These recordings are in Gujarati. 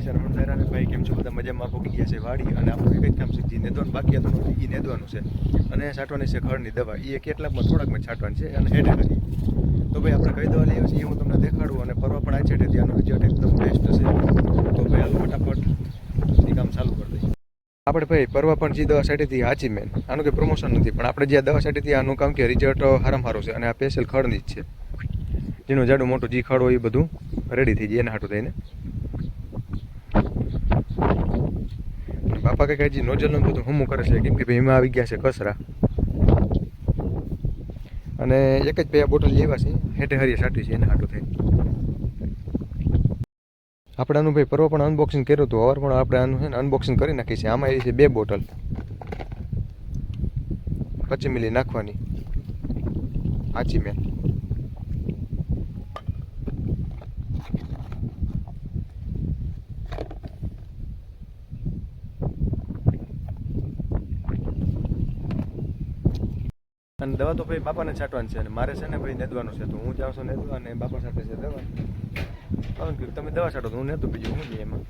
જય શરમણ અને ભાઈ કેમ છો? બધા મજામાં? પહોંચી ગયા છે વાડી અને આપણું એક જ કામ છે. જે, નેદવાનું, બાકી હતું એ નેદવાનું છે. અને છાંટવાની છે ખડની દવા. એ કેટલાકમાં થોડાકમાં છાંટવાની છે અને કરી તો ભાઈ આપણે કઈ દવા લઈએ છીએ હું તમને દેખાડું અને પરવા પણ આ છે ત્યાંનો રિઝલ્ટ એકદમ બેસ્ટ છે. તો ભાઈ હાલો ફટાફટ એ કામ ચાલુ કરી દઈએ. આપણે ભાઈ પરવા પણ જે દવા હતી હાચી મેન આનું કંઈ પ્રમોશન નથી. પણ આપણે જે આ દવા સાટીથી આનું કામ કે રિઝલ્ટ હારામ સારું છે. અને આ સ્પેશિયલ ખડની જ છે. જેનું જાડું મોટું જે ખડ હોય એ બધું રેડી થઈ જાય એના હાટું થઈને. બાપા કંઈક હજી નોઝલનું તો હમું કરે છે? કેમ કે ભાઈ એમાં આવી ગયા છે કસરા અને એક જ બે બોટલ લેવા છે. હેઠે હરીએ સાટી છે, એને હાટું થઈ આપણે આનું ભાઈ પર્વ પણ અનબોક્સિંગ કર્યું હતું. અવાર પણ આપણે આનું છે ને અનબોક્સિંગ કરી નાખી છે. આમાં એ છે બે બોટલ પચી મિલી નાખવાની. આચી મેં. અને દવા તો ભાઈ બાપાને છાંટવાની છે અને મારે છે ને ભાઈ નેદવાનું છે, તો હું જાઉં છું નેદવા અને બાપા સાથે છે દવા. કારણ કે તમે દવા છાંટો હું નેતું બીજું હું જઈએ એમાં?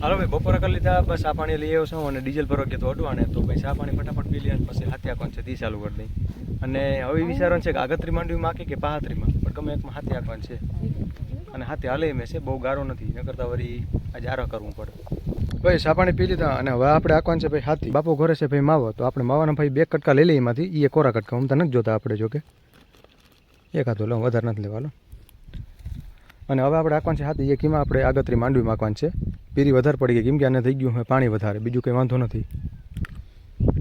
હાલો ભાઈ, બપોરે કરી લીધા, બસ આ પાણી લઈ આવ્યો છું અને ડીઝલ ભરવા ગયો તો અડવાને તો ભાઈ ચા પાણી ફટાફટ પી લઈએ પછી હાથે આંકવાનું છે દી ચાલુ કરી દઈ. અને હવે વિચારવાનું છે કે આગતરી માંડવીમાં આંકી કે પાહતરીમાં? પણ ગમે એકમાં હાથે આંકવાનું છે. અને હાથે હાલે મેં છે, બહુ ગારો નથી ન કરતાં વળી આજે આરો કરવું પડે. ભાઈ સાપાણી પી લીધા અને હવે આપણે આંકવાનું છે ભાઈ હાથી. બાપુ ઘરે છે ભાઈ માવો. તો આપણે માવાના ભાઈ બે કટકા લઈ લઈએ એમાંથી. એ કોરા કટકા. હું તો નથી જોતા આપણે જો કે હાથો લો વધારે નથી લેવાનો. અને હવે આપણે આંકવાનું છે હાથી. એ કીમાં આપણે આગતરી માંડવી આંકવાનું છે. પીરી વધારે પડી ગઈ. કેમ કે આને થઈ ગયું હવે પાણી વધારે. બીજું કંઈ વાંધો નથી.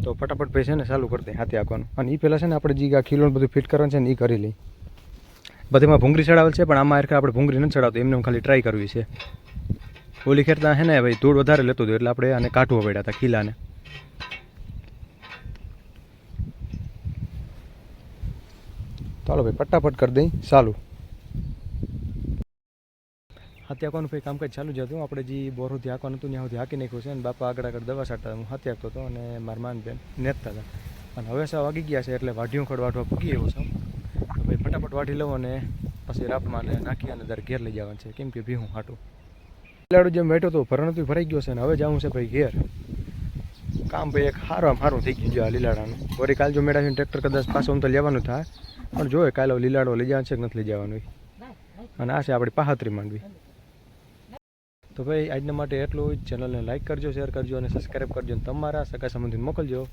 તો ફટાફટ ભાઈ છે ને ચાલુ કરી દે હાથી આંકવાનું અને એ પહેલાં છે ને આપણે જે આ ખીલોને બધું ફિટ કરવાનું છે ને એ કરી લઈ બધીમાં ભૂંગળી ચડાવેલ છે, પણ આમાં હરખા આપણે ભૂંગળી નથી ચડાવતો. એમને ખાલી ટ્રાય કરવી છે. ઓલી ખેરતા હે ને ભાઈ ધૂળ વધારે લેતું હતું એટલે આપણે આને કાઢવું પડ્યા હતા ખીલાને. ચાલો ભાઈ ફટાફટ કરી દઈ ચાલુ. હાથી આંકવાનું ભાઈ કામકાજ ચાલુ જ હતું. આપણે જે બોરોથી આંકવાનું હતું ત્યાં સુધી હાંકી નાખ્યું છે અને બાપા આગળ આગળ દવા છાંટતા હું હાથી આંકતો હતો અને મારા માનબેન નેતતા હતા. અને હવે સાવ વાગી ગયા છે એટલે વાઢીયું ખડ વાઢવા પૂગી એવો છું. તો ભાઈ ફટાફટ વાઢી લઉં અને પછી રાપમાં નાખી અને દર ઘેર લઈ જવાનું છે. કેમ કે ભીહું હાટું. લાડુ જેમ બેઠો હતો ભરણતું ભરાઈ ગયો છે ને હવે જવું છે ભાઈ ઘેર. કામ ભાઈ એક સારું સારું થઈ ગયું છે આ લીલાડાનું. વળી કાલ જો મેળા ટ્રેક્ટર કદાચ પાછો આમ તો લેવાનું થાય. પણ જોઈએ કાલે લીલાડો લઈ જવાનું છે કે નથી લઈ જવાનું અને આ છે આપણી પાહતરી માંડવી. તો ભાઈ આજના માટે એટલું જ. ચેનલને લાઇક કરજો શેર કરજો અને સબસ્ક્રાઈબ કરજો. અને તમારા સગા સંબંધી મોકલજો.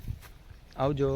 આવજો.